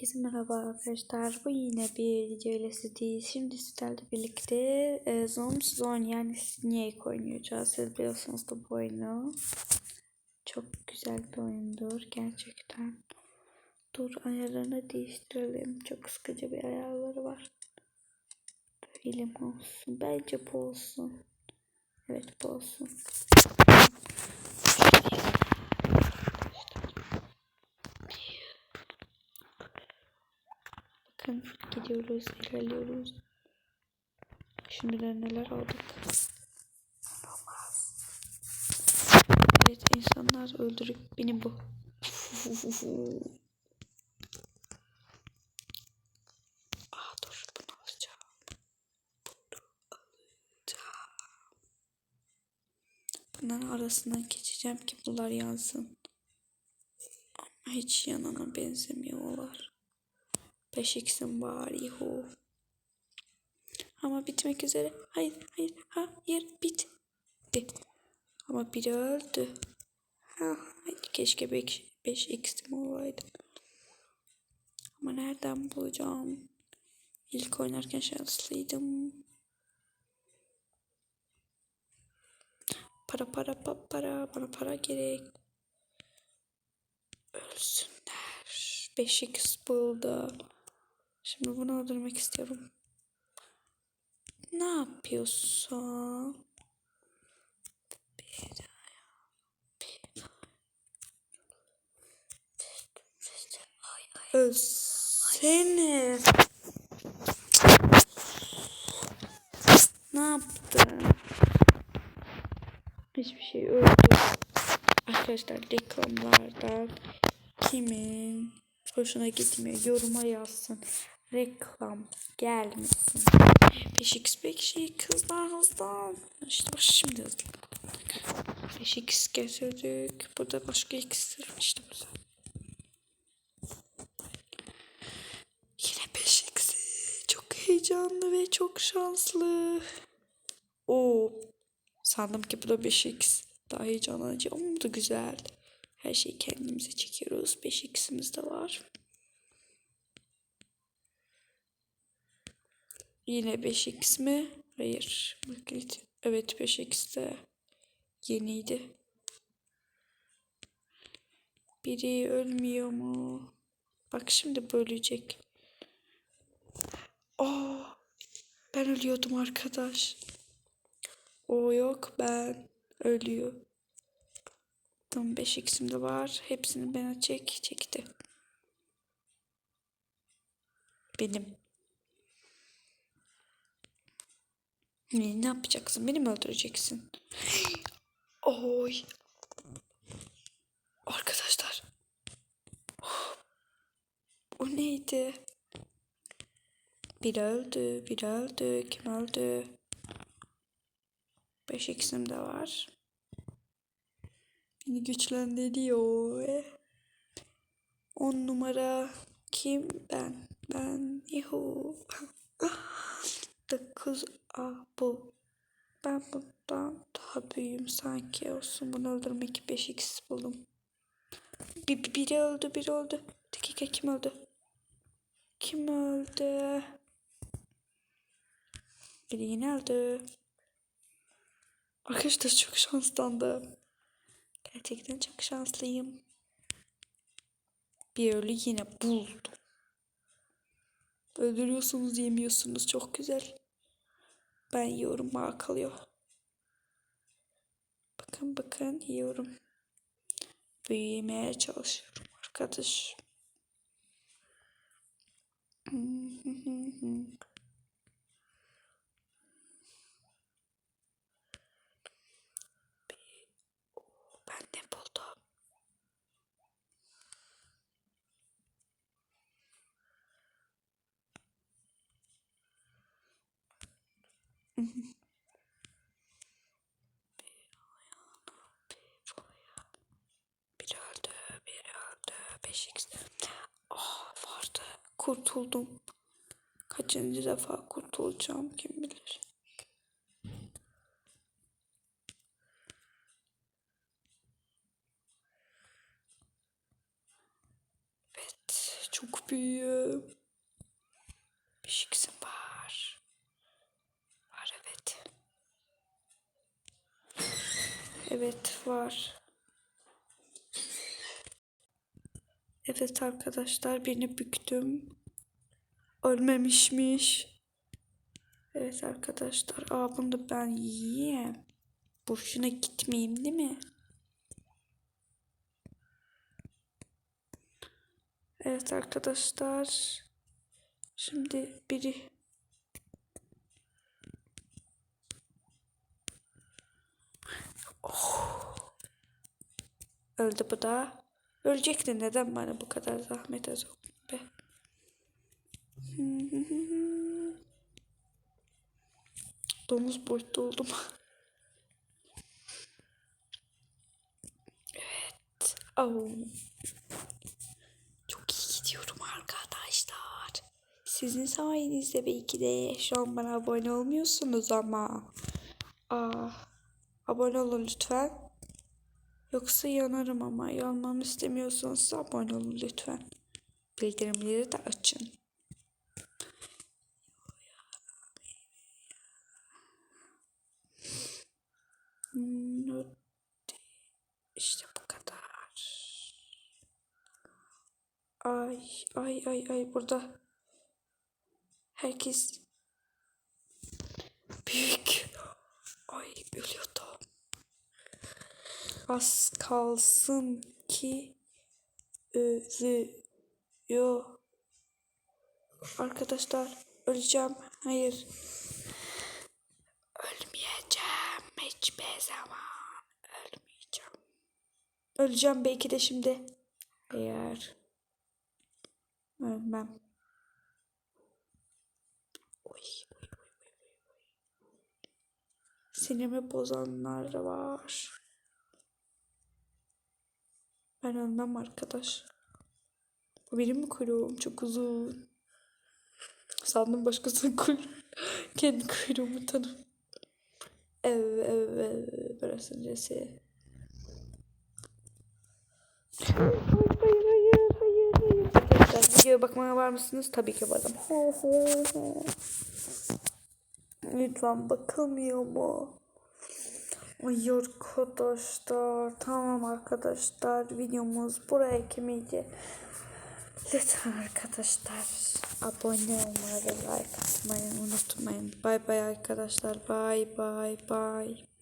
Herkese merhaba arkadaşlar. Bu yine bir video ile sizdeyiz. Şimdi sizlerle birlikte e, Zone Zone yani Snake oynayacağız. Siz biliyorsunuz da bu oyunu. Çok güzel bir oyundur gerçekten. Dur ayarlarını değiştirelim. Çok sıkıcı bir ayarları var. Böyle olsun? Bence bu olsun. Evet bu olsun. Bakın gidiyoruz, ilerliyoruz. Şimdiler neler aldık. Evet insanlar öldürüp beni bu. Dur bunu. Bunların arasından geçeceğim ki bunlar yansın. Ama hiç yanana benzemiyorlar. 5x'im var yuhu. Ama bitmek üzere. Hayır hayır hayır bitti. Ama biri öldü. Ha, keşke 5, 5x'im olaydı. Ama nereden bulacağım? İlk oynarken şanslıydım. Para para para para bana para gerek. Ölsünler. 5x buldu. Şimdi bunu öldürmek istiyorum. Ne yapıyorsun? Ölsene. Ne yaptın? Hiçbir şey öldü. Arkadaşlar reklamlardan kimin hoşuna gitmiyor yoruma yazsın. Reklam gelmesin. 5x 5 kızlar hızlan. İşte bak şimdi hızlı. 5x getirdik. Burada başka x'ler işte. Yine 5x. Çok heyecanlı ve çok şanslı. Oo. Sandım ki bu da 5x. Daha heyecanlanıcı ama bu da güzel. Her şeyi kendimize çekiyoruz. 5x'imiz de var. Yine 5x mi? Hayır. Evet 5x de yeniydi. Biri ölmüyor mu? Bak şimdi bölecek. Aa, ben ölüyordum arkadaş. O yok ben ölüyor. Tamam 5x'im de var. Hepsini bana çek. Çekti. Benim. Ne, ne yapacaksın? Beni mi öldüreceksin? Oy. Arkadaşlar. O neydi? Biri öldü. Biri öldü. Kim öldü? 5x'im de var. Beni güçlendiriyor. 10 numara kim? Ben. Ben. Yuhu. 9 A bu. Ben bundan daha büyüğüm sanki olsun. Bunu öldürmek 5x buldum. Bir, biri öldü, biri öldü. Dakika kim öldü? Kim öldü? Biri yine öldü. Arkadaşlar çok şanslandım. Gerçekten çok şanslıyım. Bir ölü yine buldum. Öldürüyorsunuz yemiyorsunuz çok güzel. Ben yiyorum bana kalıyor. Bakın bakın yiyorum. Büyümeye çalışıyorum arkadaş. bir öldü, bir öldü. 5x. Ah vardı. Kurtuldum. Kaçıncı defa kurtulacağım kim bilir. Evet. Çok büyüğüm. 5x'im Evet var. Evet arkadaşlar birini büktüm. Ölmemişmiş. Evet arkadaşlar. Aa bunu da ben yiyeyim. Boşuna gitmeyeyim değil mi? Evet arkadaşlar. Şimdi biri Oh. Öldü bu da. Ölecekti. Neden bana bu kadar zahmet azok be? Domuz boyutta oldum. evet. Oh. Çok iyi gidiyorum arkadaşlar. Sizin sayenizde belki de şu an bana abone olmuyorsunuz ama. Aa, abone olun lütfen. Yoksa yanarım ama yanmamı istemiyorsanız da abone olun lütfen. Bildirimleri de açın. İşte bu kadar. Ay ay ay ay burada herkes büyük. Ay ölüyordum. Az kalsın ki ölüyor. Arkadaşlar öleceğim. Hayır. Ölmeyeceğim hiçbir zaman. Ölmeyeceğim. Öleceğim belki de şimdi. Hayır. Ölmem. Oy, oy. Sinirimi bozanlar var. Ben ölmem arkadaş. Bu benim mi kuyruğum? Çok uzun. Sandım başkasının kuyruğu. Kendi kuyruğumu tanım. Evet, evet, burası öncesi. Hayır, hayır, hayır, hayır, hayır. Videoya bakmaya var mısınız? Tabii ki varım. Lütfen bakılmıyor mu? Ay arkadaşlar. Tamam arkadaşlar. Videomuz buraya kimiydi? Lütfen arkadaşlar abone olmayı ve like atmayı unutmayın. Bay bay arkadaşlar. Bay bay bay.